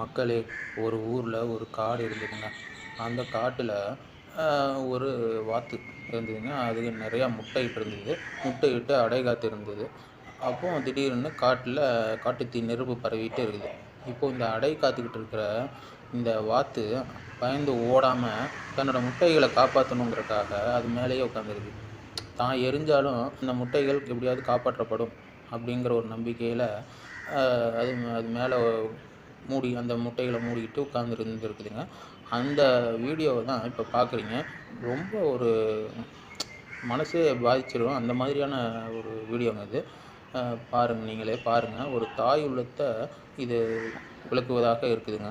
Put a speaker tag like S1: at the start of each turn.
S1: மக்களே ஒரு ஊரில் ஒரு காடு இருந்ததுங்க. அந்த காட்டில் ஒரு வாத்து இருந்ததுங்க. அதுக்கு நிறையா முட்டையிட்டு இருந்தது. முட்டையிட்டு அடை காத்து இருந்தது. அப்போ திடீர்னு காட்டில் காட்டு தீ நெருப்பு பரவிட்டு இருக்குது. இப்போ இந்த அடை காத்துக்கிட்டு இருக்கிற இந்த வாத்து பயந்து ஓடாமல் தன்னோட முட்டைகளை காப்பாற்றணுங்கிறக்காக அது மேலேயே உட்காந்துருக்கு தான் எரிஞ்சாலும் இந்த முட்டைகள் எப்படியாவது காப்பாற்றப்படும் அப்படிங்கிற ஒரு நம்பிக்கையில் அது அது மேலே மூடி அந்த முட்டைகளை மூடிக்கிட்டு உட்காந்து இருந்துருக்குதுங்க அந்த வீடியோவை தான் இப்போ பார்க்குறீங்க. ரொம்ப ஒரு மனசே பாதிச்சிடும். அந்த மாதிரியான ஒரு வீடியோங்க இது. பாருங்கள் நீங்களே பாருங்கள் ஒரு தாய் உள்ளத்தை இது விளக்குவதாக இருக்குதுங்க.